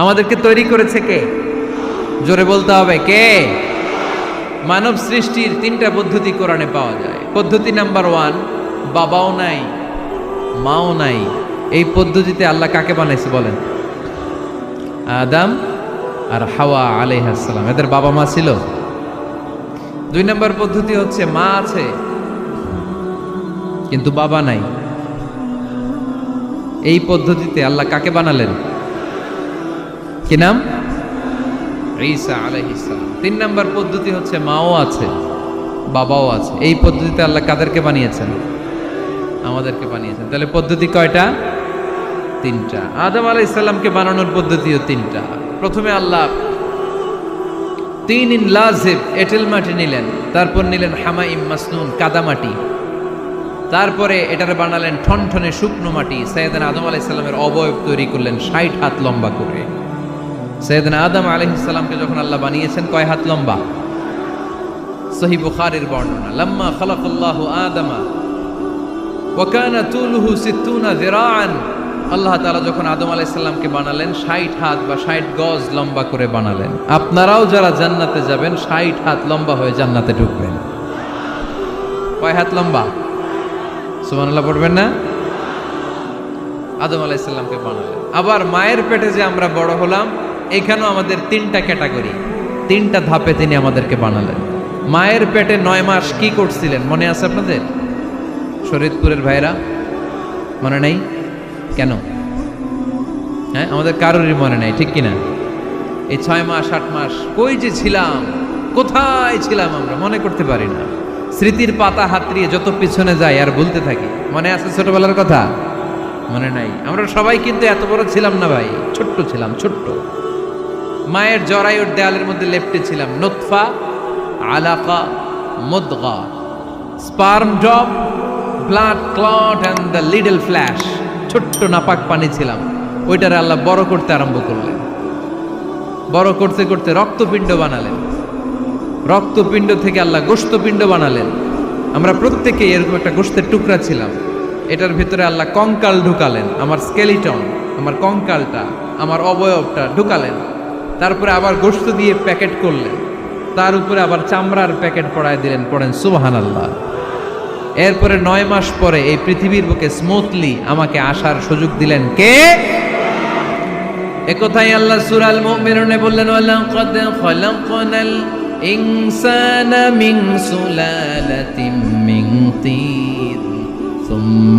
আমাদেরকে তৈরি করেছে কে? জোরে বলতে হবে, কে? মানব সৃষ্টির তিনটা পদ্ধতি কোরআনে পাওয়া যায়। পদ্ধতি নাম্বার ওয়ান, বাবাও নাই, মাও নাই। এই পদ্ধতিতে আল্লাহ কাকে বানাইছে বলেন? আদাম আর হাওয়া আলাইহাসালাম এদের বাবা মা ছিল। দুই নম্বর পদ্ধতি হচ্ছে মা আছে, কিন্তু বাবা নাই। এই পদ্ধতিতে আল্লাহ কাকে বানালেন? কি নাম? ঈসা আলাইহিসসালাম তিন নম্বর পদ্ধতি হচ্ছে মাও আছে, বাবাও আছে। এই পদ্ধতিতে আল্লাহ কাদেরকে বানিয়েছেন? আমাদেরকে বানিয়েছেন। তাহলে পদ্ধতি কয়টা? তিনটা। আদম আলাইহিস সালামকে বানানোর পদ্ধতিও তিনটা। প্রথমে আল্লাহ তিন ইন লাজিব, এঁটেল মাটি নিলেন। তারপর নিলেন হামাইম মাসনুন কাদামাটি তারপরে এটার বানালেন ঠনঠনে শুকনো মাটি। সৈয়দান আদম আলাইসাল্লামের অবয়ব তৈরি করলেন ষাট হাত লম্বা করে। সৈয়দান আদম আলাইহিসসালামকে যখন আল্লাহ বানিয়েছেন, কয় হাত লম্বা? সহি বুখারের বর্ণনা, লাম্মা খালাকুল্লাহু আদামা ওয়াকানা তুলুহু সিত্তুনা যিরাআন। আল্লাহ তাআলা যখন আদম আলাইহিসসালামকে বানালেন 60 হাত বা 60 গজ লম্বা করে বানালেন। আপনারাও যারা জান্নাতে যাবেন 60 হাত লম্বা হয়ে জান্নাতে ঢুকবেন। কয় হাত লম্বা? সুবহানাল্লাহ, পড়বেন না? আদম আলাইহিসসালামকে বানালেন। আবার মায়ের পেটে যে আমরা বড় হলাম এখানেও আমাদের তিনটা ক্যাটাগরি, তিনটা ধাপে তিনি আমাদেরকে বানালেন। মায়ের পেটে নয় মাস কি করছিলেন? মনে আছে আপনাদের? শরীদপুরের ভাইরা? মনে নেই? কেন? হ্যাঁ আমাদের কারোরই মনে নেই, ঠিক কিনা? এই ছয় মাস, আট মাস, কই যে ছিলাম? কোথায় ছিলাম আমরা? মনে করতে পারি না। স্মৃতির পাতা হাতড়িয়ে যত পিছনে যাই, আর বলতে থাকি। মনে আছে ছোটবেলার কথা? মনে নাই। আমরা সবাই কিন্তু এত বড় ছিলাম না ভাই, ছোট্ট ছিলাম, ছোট্ট। মায়ের জরায়ুর দেয়ালের মধ্যে লেপটে ছিলাম নোৎফা আলাকা, মুদগা, sperm drop, blood clot and the little flesh. ছোট্ট নাপাক পানি ছিলাম। ওইটার আল্লাহ বড় করতে আরম্ভ করলেন। বড় করতে করতে রক্তপিণ্ড বানালেন। রক্তপিণ্ড থেকে আল্লাহ গোস্তপিণ্ড বানালেন। আমরা প্রত্যেকে এরকম একটা গোস্তের টুকরা ছিলাম। এটার ভিতরে আল্লাহ কঙ্কাল ঢুকালেন। আমার স্কেলিটন, আমার কঙ্কালটা, আমার অবয়বটা ঢুকালেন। তারপরে আবার গোস্ত দিয়ে প্যাকেট করলেন। তার উপরে আবার চামড়ার প্যাকেট পড়ায় দিলেন, পড়েন সুবাহান আল্লাহ এরপরে নয় মাস পরে এই পৃথিবীর বুকে স্মুথলি আমাকে আসার সুযোগ দিলেন কে? একথাই আল্লাহ সুরাল মুমিনুনে বললেন খলাকনাল ইনসানা মিন সুলালাতিন মিন তিন ثم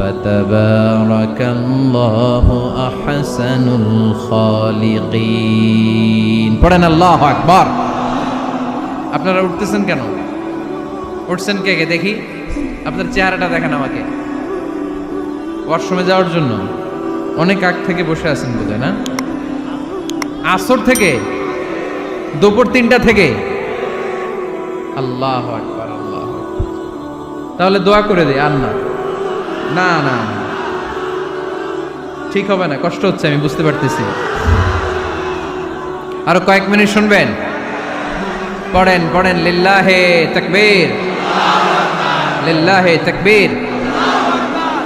فتبارك الله أحسن الخالقين পড়েন আল্লাহ আকবার আপনারা উঠতেছেন কেন উঠছেন কে কে দেখি আপনার চেহারাটা দেখেন আমাকে ওয়াশরুমে যাওয়ার জন্য অনেক আগ থেকে বসে আছেন বোধ না আসর থেকে দুপুর তিনটা থেকে আল্লাহ আকবার আল্লাহ আকবার। তাহলে দোয়া করে দে আর না না। ঠিক হবে না, কষ্ট হচ্ছে, আমি বুঝতে পারতেছি। আরও কয়েক মিনিট শুনবেন। পড়েন পড়েন, লিল্লাহে তাকবীর। লিল্লাহে তাকবীর।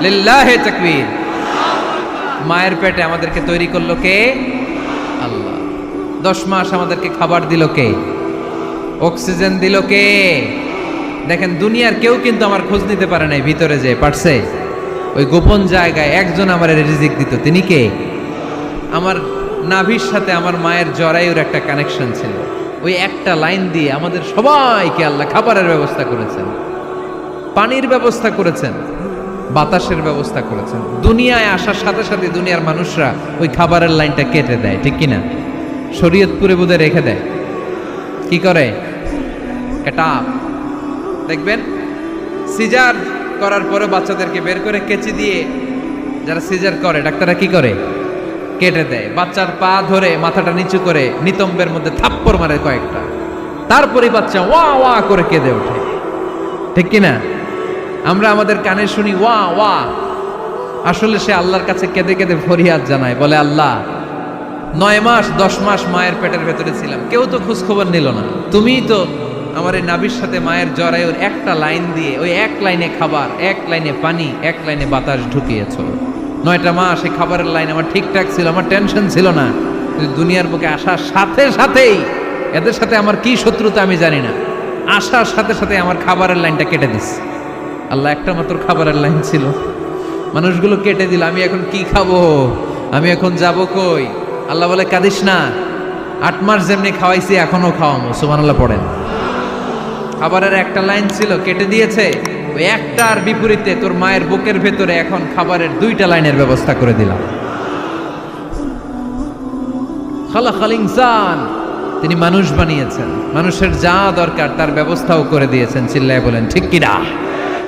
লিল্লাহে তকবীর। মায়ের পেটে আমাদেরকে তৈরি করল কে? আল্লাহ। দশ মাস আমাদেরকে খাবার দিল কে? অক্সিজেন দিল কে? দেখেন, দুনিয়ার কেউ কিন্তু আমার খোঁজ নিতে পারে নাই ভিতরে যে, পারছে? ওই গোপন জায়গায় একজন আমার রিজিক দিত। তিনি কে? আমার নাভির সাথে আমার মায়ের জরায়ুর একটা কানেকশন ছিল। ওই একটা লাইন দিয়ে আমাদের সবাইকে আল্লাহ খাবারের ব্যবস্থা করেছেন। পানির ব্যবস্থা করেছেন। বাতাসের ব্যবস্থা করেছেন। দুনিয়ায় আসার সাথে সাথে দুনিয়ার মানুষরা ওই খাবারের লাইনটা কেটে দেয়, ঠিক কিনা? শরীয়তপুরে বোধে রেখে দেয়। কি করে? কাটাপ দেখবেন? সিজার করার পরে বাচ্চাদেরকে বের করে কেচি দিয়ে যারা সিজার করে, ডাক্তাররা কি করে? কেটে দেয়। বাচ্চার পা ধরে মাথাটা নিচু করে নিতম্বের মধ্যে থাপ্পড় মারে কয়েকটা। তারপরে বাচ্চা ওয়া ওয়া করে কেঁদে ওঠে। ঠিক কিনা আমরা আমাদের কানে শুনি ওয়া ওয়া। আসলে সে আল্লাহর কাছে কেঁদে কেঁদে ফরিয়াদ জানায়, বলে, আল্লাহ, নয় মাস, দশ মাস মায়ের পেটের ভেতরে ছিলাম। কেউ তো খোঁজ খবর নিল না। তুমিই তো আমার এই নাবির সাথে মায়ের জরায়ুর একটা লাইন দিয়ে, ওই এক লাইনে খাবার, এক লাইনে পানি, এক লাইনে বাতাস ঢুকিয়েছ। নয়টা মাস এই খাবারের লাইন আমার ঠিকঠাক ছিল, আমার টেনশন ছিল না। দুনিয়ার বুকে আসার সাথে সাথেই এদের সাথে আমার কি শত্রুতা আমি জানি না। আসার সাথে সাথে আমার খাবারের লাইনটা কেটে দিস। আল্লাহ, একটা মাত্র খাবারের লাইন ছিল। মানুষগুলো কেটে দিল, আমি এখন কি খাব? আমি এখন যাব কই? আল্লাহ বলে, কাঁদিস না। আট মাস যেমনি খাওয়াইছি, এখনও খাওয়ামো। সুমান আল্লাহ পড়েন। খাবারের একটা লাইন ছিল, কেটে দিয়েছে। ওই একটার বিপরীতে তোর মায়ের বুকের ভেতরে এখন খাবারের দুইটা লাইনের ব্যবস্থা করে দিলাম। ইনসান, তিনি মানুষ বানিয়েছেন। মানুষের যা দরকার তার ব্যবস্থাও করে দিয়েছেন, চিল্লায় বলেন, ঠিক কিনা?